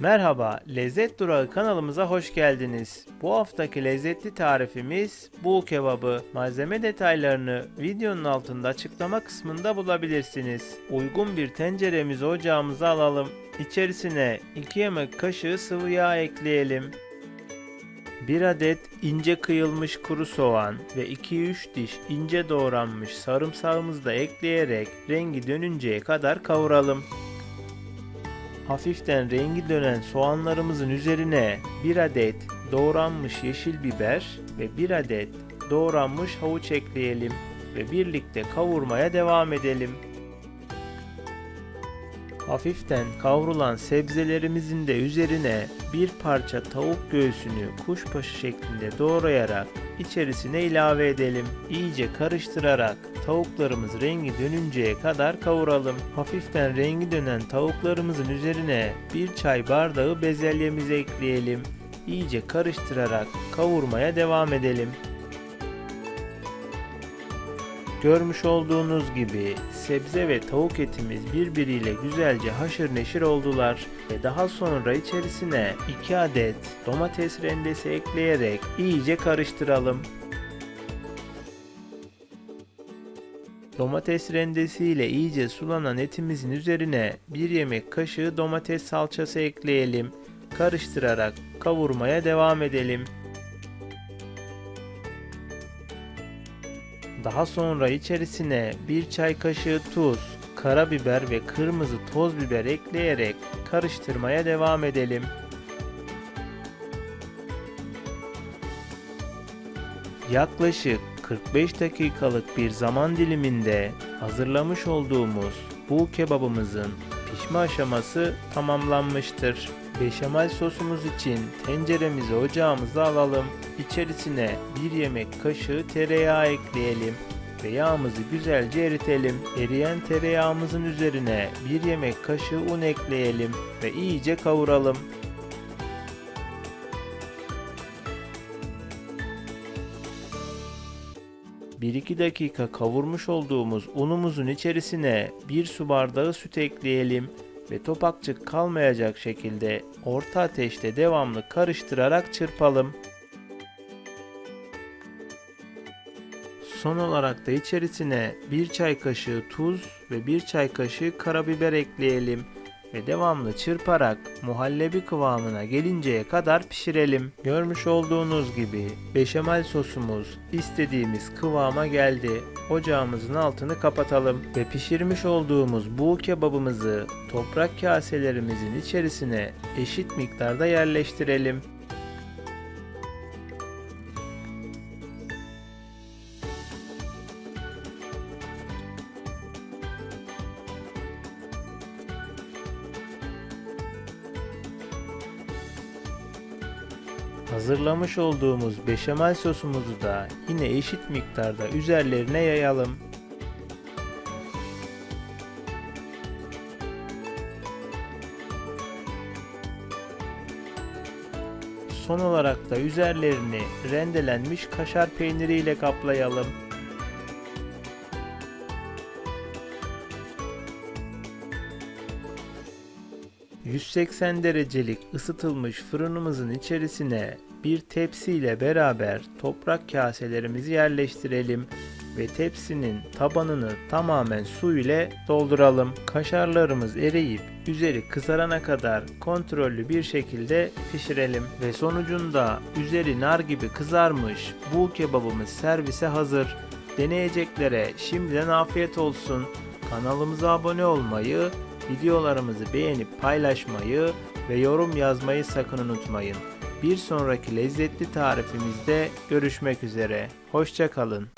Merhaba, Lezzet Durağı kanalımıza hoş geldiniz. Bu haftaki lezzetli tarifimiz bul kebabı. Malzeme detaylarını videonun altında açıklama kısmında bulabilirsiniz. Uygun bir tenceremizi ocağımıza alalım. İçerisine 2 yemek kaşığı sıvı yağ ekleyelim. 1 adet ince kıyılmış kuru soğan ve 2-3 diş ince doğranmış sarımsağımızı da ekleyerek rengi dönünceye kadar kavuralım. Hafiften rengi dönen soğanlarımızın üzerine 1 adet doğranmış yeşil biber ve 1 adet doğranmış havuç ekleyelim ve birlikte kavurmaya devam edelim. Hafiften kavrulan sebzelerimizin de üzerine bir parça tavuk göğsünü kuşbaşı şeklinde doğrayarak içerisine ilave edelim. İyice karıştırarak tavuklarımız rengi dönünceye kadar kavuralım. Hafiften rengi dönen tavuklarımızın üzerine bir çay bardağı bezelyemizi ekleyelim. İyice karıştırarak kavurmaya devam edelim. Görmüş olduğunuz gibi sebze ve tavuk etimiz birbiriyle güzelce haşır neşir oldular ve daha sonra içerisine 2 adet domates rendesi ekleyerek iyice karıştıralım. Domates rendesi ile iyice sulanan etimizin üzerine 1 yemek kaşığı domates salçası ekleyelim. Karıştırarak kavurmaya devam edelim. Daha sonra içerisine bir çay kaşığı tuz, karabiber ve kırmızı toz biber ekleyerek karıştırmaya devam edelim. Yaklaşık 45 dakikalık bir zaman diliminde hazırlamış olduğumuz bu kebabımızın pişme aşaması tamamlanmıştır. Beşamel sosumuz için tenceremizi ocağımıza alalım. İçerisine 1 yemek kaşığı tereyağı ekleyelim ve yağımızı güzelce eritelim. Eriyen tereyağımızın üzerine 1 yemek kaşığı un ekleyelim ve iyice kavuralım. Bir iki dakika kavurmuş olduğumuz unumuzun içerisine bir su bardağı süt ekleyelim ve topakçık kalmayacak şekilde orta ateşte devamlı karıştırarak çırpalım. Son olarak da içerisine bir çay kaşığı tuz ve bir çay kaşığı karabiber ekleyelim ve devamlı çırparak muhallebi kıvamına gelinceye kadar pişirelim. Görmüş olduğunuz gibi beşamel sosumuz istediğimiz kıvama geldi. Ocağımızın altını kapatalım ve pişirmiş olduğumuz bu kebabımızı toprak kaselerimizin içerisine eşit miktarda yerleştirelim. Hazırlamış olduğumuz beşamel sosumuzu da yine eşit miktarda üzerlerine yayalım. Son olarak da üzerlerini rendelenmiş kaşar peyniriyle kaplayalım. ...180 derecelik ısıtılmış fırınımızın içerisine bir tepsiyle beraber toprak kaselerimizi yerleştirelim ve tepsinin tabanını tamamen su ile dolduralım. Kaşarlarımız eriyip üzeri kızarana kadar kontrollü bir şekilde pişirelim ve sonucunda üzeri nar gibi kızarmış bu kebabımız servise hazır. Deneyeceklere şimdiden afiyet olsun. Kanalımıza abone olmayı, videolarımızı beğenip paylaşmayı ve yorum yazmayı sakın unutmayın. Bir sonraki lezzetli tarifimizde görüşmek üzere. Hoşçakalın.